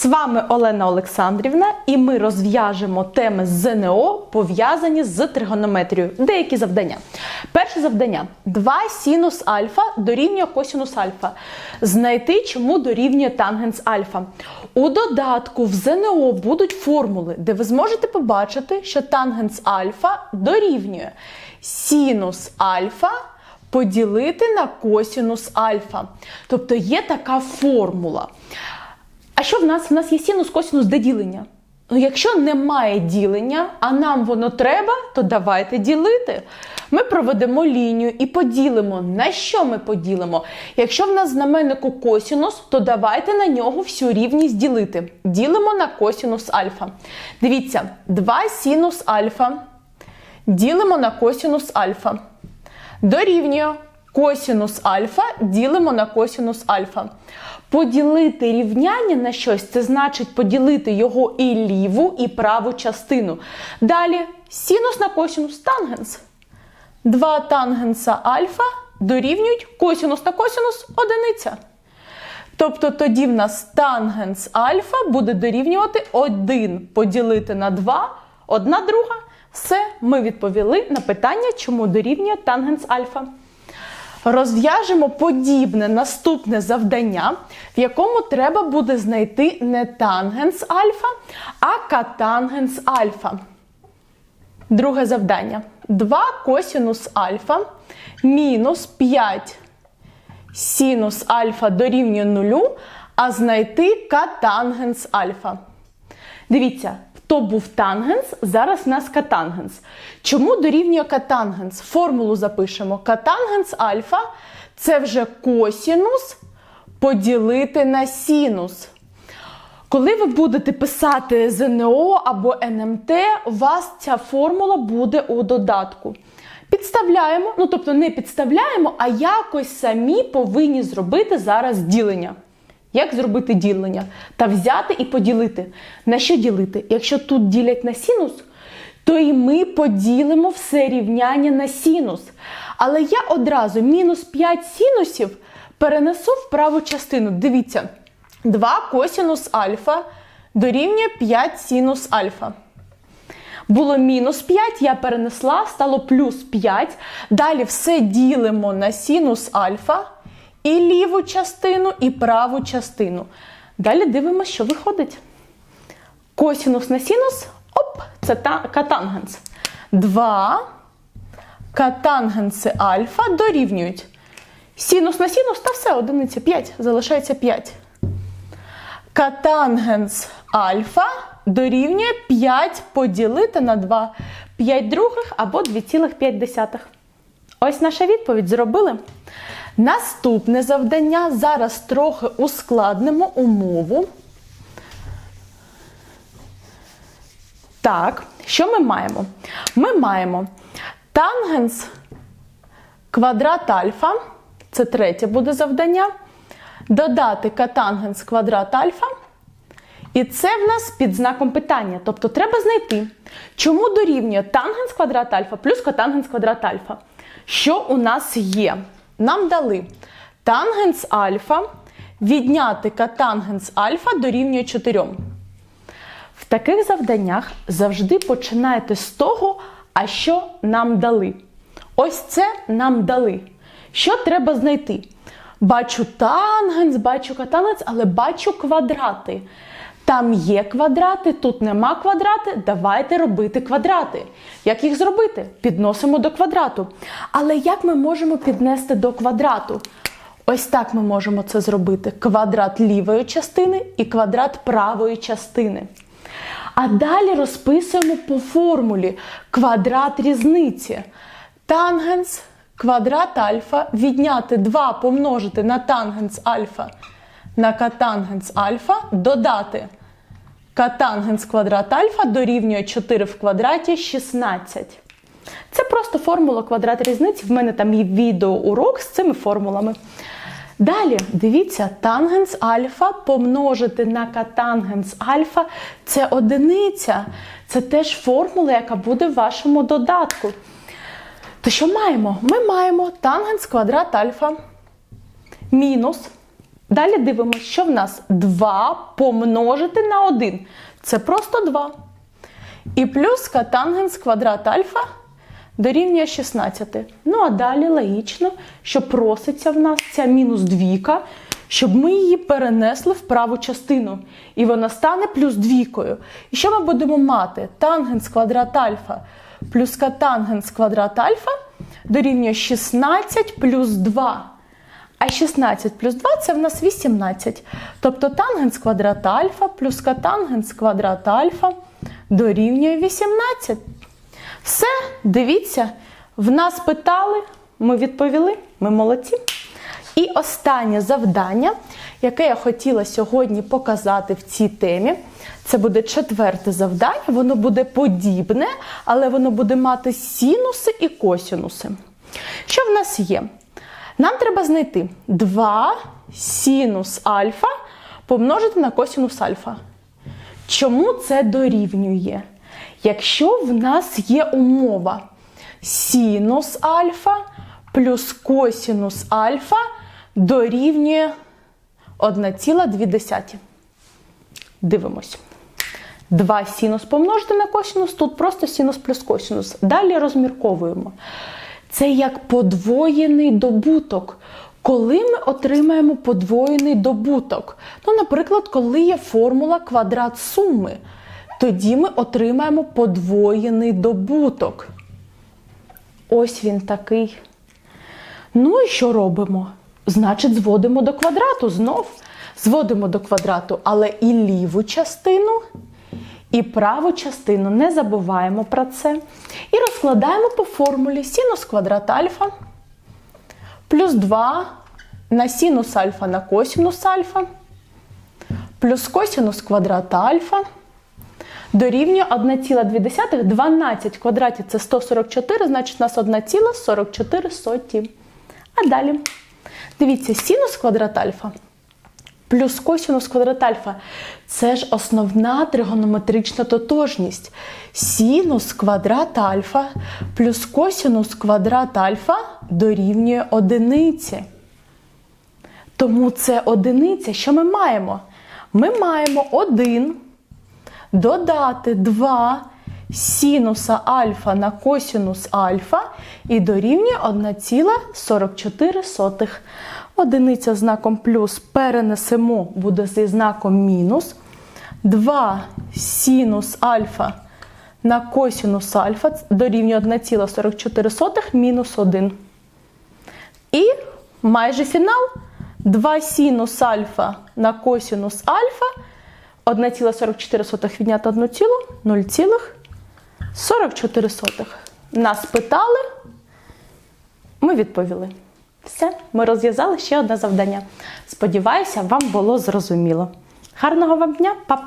З вами Олена Олександрівна, і ми розв'яжемо теми з ЗНО, пов'язані з тригонометрією. Деякі завдання. Перше завдання: 2 синус альфа дорівнює косінус альфа. Знайти, чому дорівнює тангенс альфа. У додатку в ЗНО будуть формули, де ви зможете побачити, що тангенс альфа дорівнює синус альфа поділити на косінус альфа. Тобто є така формула. А що в нас? В нас є синус, косінус, де ділення. Ну, якщо немає ділення, а нам воно треба, то давайте ділити. Ми проведемо лінію і поділимо. На що ми поділимо? Якщо в нас знаменнику косінус, то давайте на нього всю рівність ділити. Ділимо на косінус альфа. Дивіться, 2 синус альфа. Ділимо на косінус альфа. Дорівнює косінус альфа ділимо на косінус альфа. Поділити рівняння на щось це значить поділити його і ліву, і праву частину. Далі синус на косінус тангенс. Два тангенса альфа дорівнюють косінус на косінус одиниця. Тобто тоді в нас тангенс альфа буде дорівнювати 1 поділити на 2, одна друга. Все, ми відповіли на питання, чому дорівнює тангенс альфа. Розв'яжемо подібне наступне завдання, в якому треба буде знайти не тангенс альфа, а катангенс альфа. Друге завдання. 2 косінус альфа мінус 5 синус альфа дорівнює 0, а знайти катангенс альфа. Дивіться, то був тангенс, зараз у нас катангенс. Чому дорівнює катангенс? Формулу запишемо. Катангенс альфа це вже косінус поділити на синус. Коли ви будете писати ЗНО або НМТ, у вас ця формула буде у додатку. Підставляємо, ну тобто не підставляємо, а якось самі повинні зробити зараз ділення. Як зробити ділення? Та взяти і поділити. На що ділити? Якщо тут ділять на синус, то і ми поділимо все рівняння на синус. Але я одразу мінус 5 синусів перенесу в праву частину. Дивіться, 2 косінус альфа дорівнює 5 синус альфа. Було мінус 5, я перенесла, стало плюс 5. Далі все ділимо на синус альфа. І ліву частину, і праву частину. Далі дивимося, що виходить. Косінус на синус, оп, це та, катангенс. 2 катангенси альфа дорівнюють. Синус на синус, та все, одиниця 5, залишається 5. Катангенс альфа дорівнює 5 поділити на 2. 5 других або 2,5. Ось наша відповідь зробили. Наступне завдання. Зараз трохи ускладнимо умову. Так, що ми маємо? Ми маємо тангенс квадрат альфа, це третє буде завдання. Додати катангенс квадрат альфа. І це в нас під знаком питання. Тобто треба знайти, чому дорівнює тангенс квадрат альфа плюс котангенс квадрат альфа. Що у нас є? Нам дали тангенс альфа відняти катангенс альфа дорівнює 4. В таких завданнях завжди починайте з того, а що нам дали. Ось це нам дали. Що треба знайти? Бачу тангенс, бачу катангенс, але бачу квадрати. Там є квадрати, тут нема квадрати. Давайте робити квадрати. Як їх зробити? Підносимо до квадрату. Але як ми можемо піднести до квадрату? Ось так ми можемо це зробити: квадрат лівої частини і квадрат правої частини. А далі розписуємо по формулі квадрат різниці. Тангенс квадрат альфа відняти 2 помножити на тангенс альфа на катангенс альфа додати катангенс квадрат альфа дорівнює 4 в квадраті 16. Це просто формула квадрат різниці. В мене там є відеоурок з цими формулами. Далі, дивіться, тангенс альфа помножити на катангенс альфа це одиниця. Це теж формула, яка буде в вашому додатку. То що маємо? Ми маємо тангенс квадрат альфа мінус Далі дивимося, що в нас 2 помножити на 1. Це просто 2. І плюс катангенс квадрат альфа дорівнює 16. Ну а далі логічно, що проситься в нас ця мінус двійка, щоб ми її перенесли в праву частину. І вона стане плюс двійкою. І що ми будемо мати? Тангенс квадрат альфа плюс катангенс квадрат альфа дорівнює 16 плюс 2. А 16 плюс 2 це в нас 18. Тобто тангенс квадрат альфа плюс катангенс квадрат альфа дорівнює 18. Все, дивіться, в нас питали, ми відповіли, ми молодці. І останнє завдання, яке я хотіла сьогодні показати в цій темі, це буде четверте завдання. Воно буде подібне, але воно буде мати синуси і косінуси. Що в нас є? Нам треба знайти 2 синус альфа помножити на косінус альфа. Чому це дорівнює? Якщо в нас є умова синус альфа плюс косінус альфа дорівнює 1,2. Дивимось. 2 синус помножити на косінус, тут просто синус плюс косінус. Далі розмірковуємо. Це як подвоєний добуток. Коли ми отримаємо подвоєний добуток? Ну, наприклад, коли є формула квадрат суми, тоді ми отримаємо подвоєний добуток. Ось він такий. Ну і що робимо? Значить, зводимо до квадрату знов. Зводимо до квадрату, але і ліву частину, і праву частину не забуваємо про це. І розкладаємо по формулі синус квадрат альфа плюс 2 на синус альфа на косинус альфа плюс косинус квадрата альфа дорівнює 1,2. 12 в квадраті це 144, значить у нас 1,44. А далі, дивіться, синус квадрат альфа плюс косинус квадрат альфа. Це ж основна тригонометрична тотожність. Синус квадрат альфа плюс косинус квадрат альфа дорівнює одиниці. Тому це одиниця. Що ми маємо? Ми маємо 1 додати 2 синуса альфа на косинус альфа і дорівнює 1,44. Одиниця знаком плюс перенесемо, буде зі знаком мінус. 2 синус альфа на косинус альфа дорівнює 1,44 мінус 1. І майже фінал. 2 синус альфа на косинус альфа 1,44 відняти 1 цілу 0,44. Нас питали, ми відповіли. Все, ми розв'язали ще одне завдання. Сподіваюся, вам було зрозуміло. Гарного вам дня, па-па!